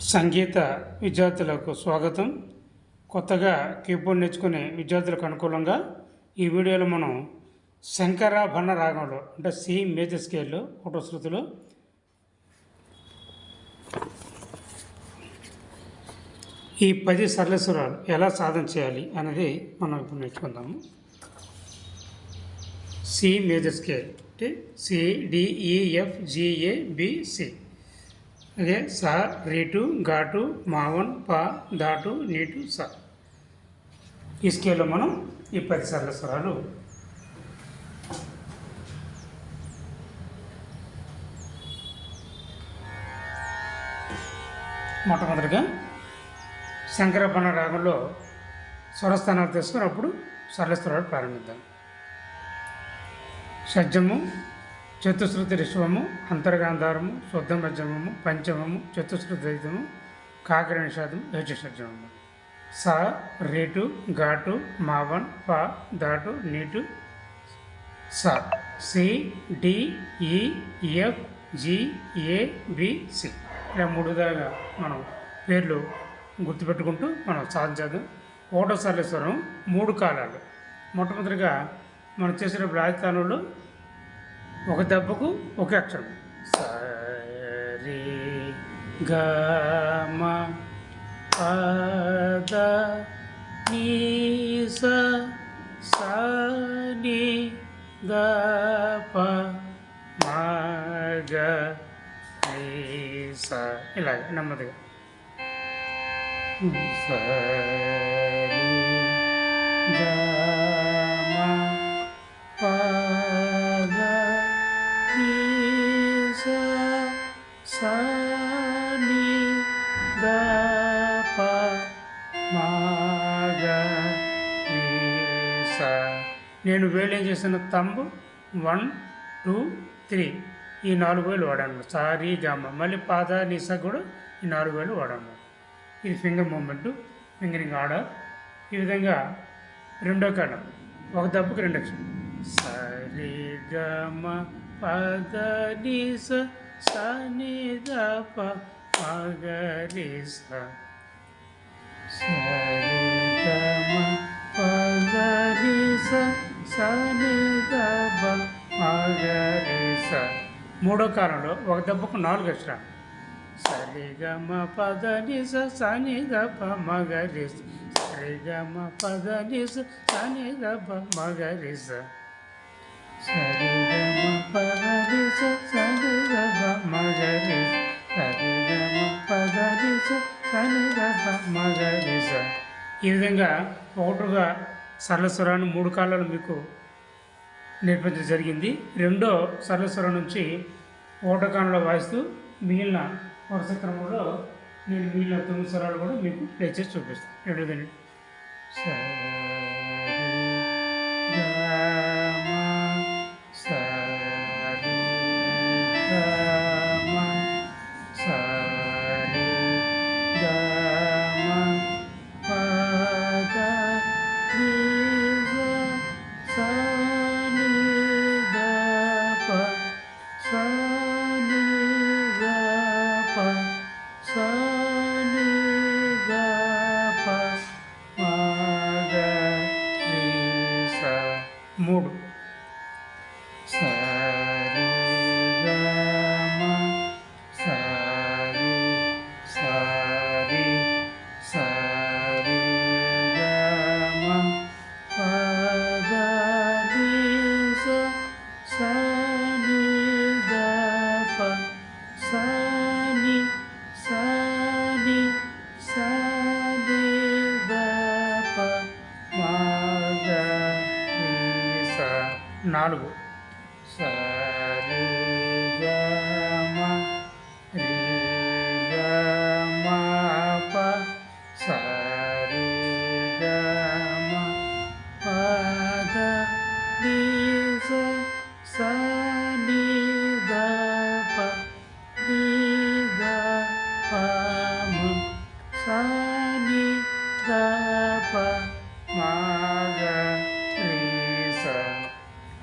సంగీత విద్యార్థులకు స్వాగతం. కొత్తగా కీబోర్డ్ నేర్చుకునే విద్యార్థులకు అనుకూలంగా ఈ వీడియోలో మనం శంకరాభరణ రాగంలో అంటే సి మేజర్ స్కేల్లో ఒకటో శృతిలో ఈ పది సరళస్వరాలు ఎలా సాధన చేయాలి అనేది మనం ఇప్పుడు నేర్చుకుందాము. సి మేజర్ స్కేల్ అంటే C D E F G A B C అదే స రేటు ఘాటు మావన్ పా దాటు నీటు స. ఈ స్కేల్లో మనం ఈ పది సరళ స్వరాలు మొట్టమొదటిగా శంకరపణ రాగంలో స్వరస్థానాలు తీసుకుని అప్పుడు సరళ స్వరాలు ప్రారంభిద్దాం. షడ్జము చతుశ్రుతి రిశ్వము అంతర్గాంధారము శుద్ధ మధ్యమము పంచమము చతుశ్రుతి దైతము కాకర నిషాదం యజషడ్జమము స రేటు ఘాటు మావన్ ప దాటు నీటు. స C D E F G A B C. ఇలా మూడు దాకా మనం పేర్లు గుర్తుపెట్టుకుంటూ మనం సాధించదు ఓటో సర్లేశ్వరం మూడు కాలాలు. మొట్టమొదటిగా మనం చేసిన రాజస్థానంలో ఒక దెబ్బకు ఒక అక్షరం. సరే గ పద నీ స ని గ ప స. ఇలా నెమ్మదిగా. సరే నేను వేలేం చేసిన తంబు వన్ టూ త్రీ. ఈ నాలుగు వేలు వాడాను. సారీ గామ మళ్ళీ పాద నిస కూడా ఈ నాలుగు వేలు వాడాను. ఇది ఫింగర్ మూమెంట్ ఫింగరింగ్ ఆర్డర్. ఈ విధంగా రెండో కాలం ఒక దెబ్బకి రెండు అక్షరం సరి గమ పద నిస సని దప ద ప సరి గమ పద నిస మూడో కాలంలో ఒక దెబ్బకు నాలుగు అక్షరాలు. సరిగమ పద నిస స ని ద ప మగ రి స. సరి పద నిస స ని ద ప మగ పద నిస పద నిస స. ని ద ఈ విధంగా ఒకటిగా సరళ స్వరాన్ని మూడు కాలాలు మీకు నేర్పించడం జరిగింది. రెండో సరళ స్వరం నుంచి ఒకటో కాలంలో వాయిస్తూ మిగిలిన వరుస క్రమంలో నేను మిగిలిన తొమ్మిది స్వరాలు కూడా మీకు ప్లే చేసి చూపిస్తాను. రెండు సరే. నాలుగు సరి గమ రి గమ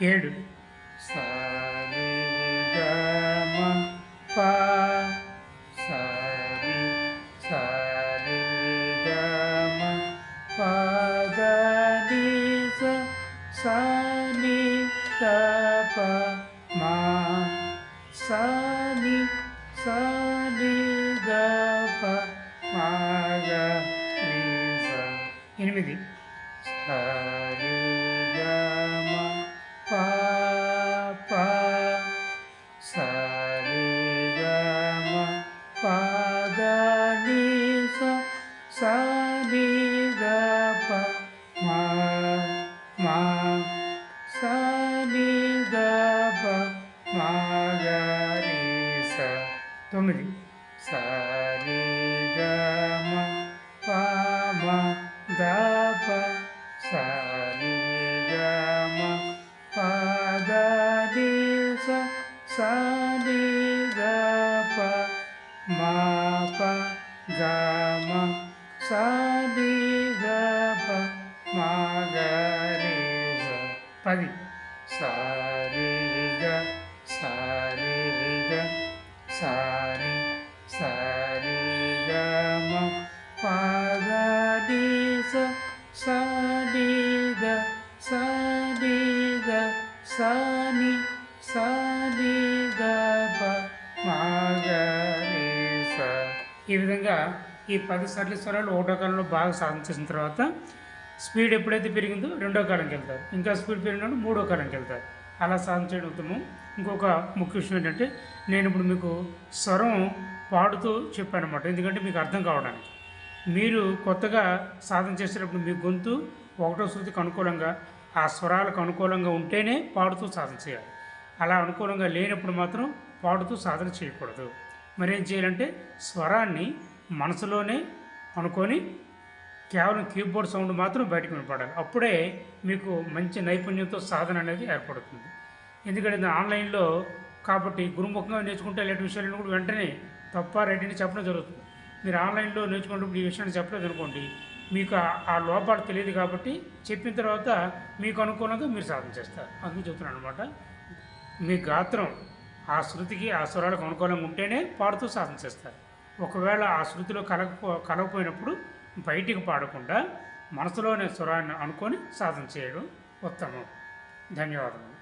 ఏడు. సరి గమ ప సరి సరి గమ పద ని స స ని ద ప మా స ని స ని ద ప మా గ రి స ఎనిమిది. సరి స ని ద ప మా మా స ని ద ప మా గ రి స తొమ్మిది సరి గమ ప మ ద ప సరి గమ పద ని స స ని ద స ని స ని ద ప మా గ రి స ఈ విధంగా ఈ పది సరళ స్వరాలు ఒకటో కాలంలో బాగా సాధన చేసిన తర్వాత స్పీడ్ ఎప్పుడైతే పెరిగిందో రెండో కాలంకి వెళ్తారు. ఇంకా స్పీడ్ పెరిగినప్పుడు మూడో కాలంకి వెళ్తారు. అలా సాధన చేయడం ఉత్తమం. ఇంకొక ముఖ్య విషయం ఏంటంటే నేను ఇప్పుడు మీకు స్వరం పాడుతూ చెప్పాను అనమాట ఎందుకంటే మీకు అర్థం కావడానికి. మీరు కొత్తగా సాధన చేసేటప్పుడు మీ గొంతు ఒకటో శృతికి అనుకూలంగా ఆ స్వరాలకు అనుకూలంగా ఉంటేనే పాడుతూ సాధన చేయాలి. అలా అనుకూలంగా లేనప్పుడు మాత్రం పాడుతూ సాధన చేయకూడదు. మరి ఏం చేయాలంటే స్వరాన్ని మనసులోనే అనుకొని కేవలం కీబోర్డ్ సౌండ్ మాత్రం బయటకు వినపడాలి. అప్పుడే మీకు మంచి నైపుణ్యంతో సాధన అనేది ఏర్పడుతుంది. ఎందుకంటే ఇది ఆన్లైన్లో కాబట్టి గురుముఖంగా నేర్చుకుంటే ఇలాంటి విషయాలను కూడా వెంటనే తప్ప రెడీని చెప్పడం జరుగుతుంది. మీరు ఆన్లైన్లో నేర్చుకున్నప్పుడు ఈ విషయాన్ని చెప్పలేదు అనుకోండి మీకు ఆ- ఆ లోపాలు తెలియదు కాబట్టి చెప్పిన తర్వాత మీకు అనుకూలంగా మీరు సాధన చేస్తారు. అందుకు చెప్తున్నాను అనమాట మీ గాత్రం ఆ శృతికి ఆ స్వరాలకు అనుకూలంగా ఉంటేనే పాడుతూ సాధన చేస్తారు. ఒకవేళ ఆ శృతిలో కలగపో కలగపోయినప్పుడు బయటికి పాడకుండా మనసులోనే స్వరాన్ని అనుకొని సాధన చేయడం ఉత్తమం. ధన్యవాదములు.